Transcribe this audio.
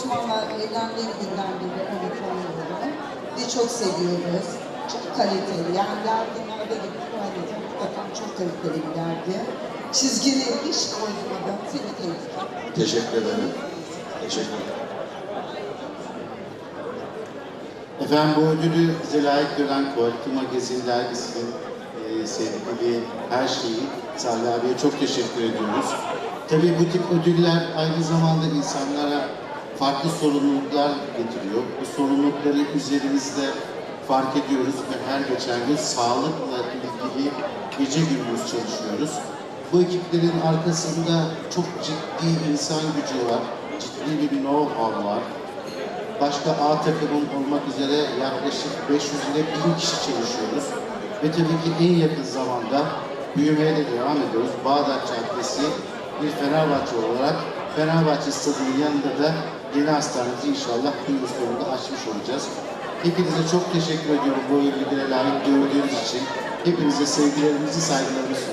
Osman'la evlendiğim günden beri onu tanıyorum. Ve çok seviyoruz. Çok kaliteli. Yani geldiğimde gibi tuvaleti mutlaka çok kaliteli bir dergi. Çizgili hiç bozmadan seni tebrik. Teşekkür ederim. Teşekkür ederim. Efendim bu ödülü bize layık gören Quality Magazine dergisinin e, sevgili her şeyi Salih abiye çok teşekkür ediyoruz. Tabii bu tip ödüller aynı zamanda insanlara farklı sorumluluklar getiriyor. Bu sorumlulukları üzerimizde fark ediyoruz ve her geçen gün sağlıkla ilgili gece gündüz çalışıyoruz. Bu ekiplerin arkasında çok ciddi insan gücü var, ciddi bir know-how var. Başka A takımın olmak üzere yaklaşık 500 ile 1000 kişi çalışıyoruz. Ve tabii ki en yakın zamanda büyümeye de devam ediyoruz. Bağdat Caddesi bir Fenerbahçe olarak Fenerbahçe stadının yanında da yeni hastanemizi inşallah yıl sonunda açmış olacağız. Hepinize çok teşekkür ediyorum bu ödüllere layık gördüğünüz için. Hepinize sevgilerimizi, saygılarımızı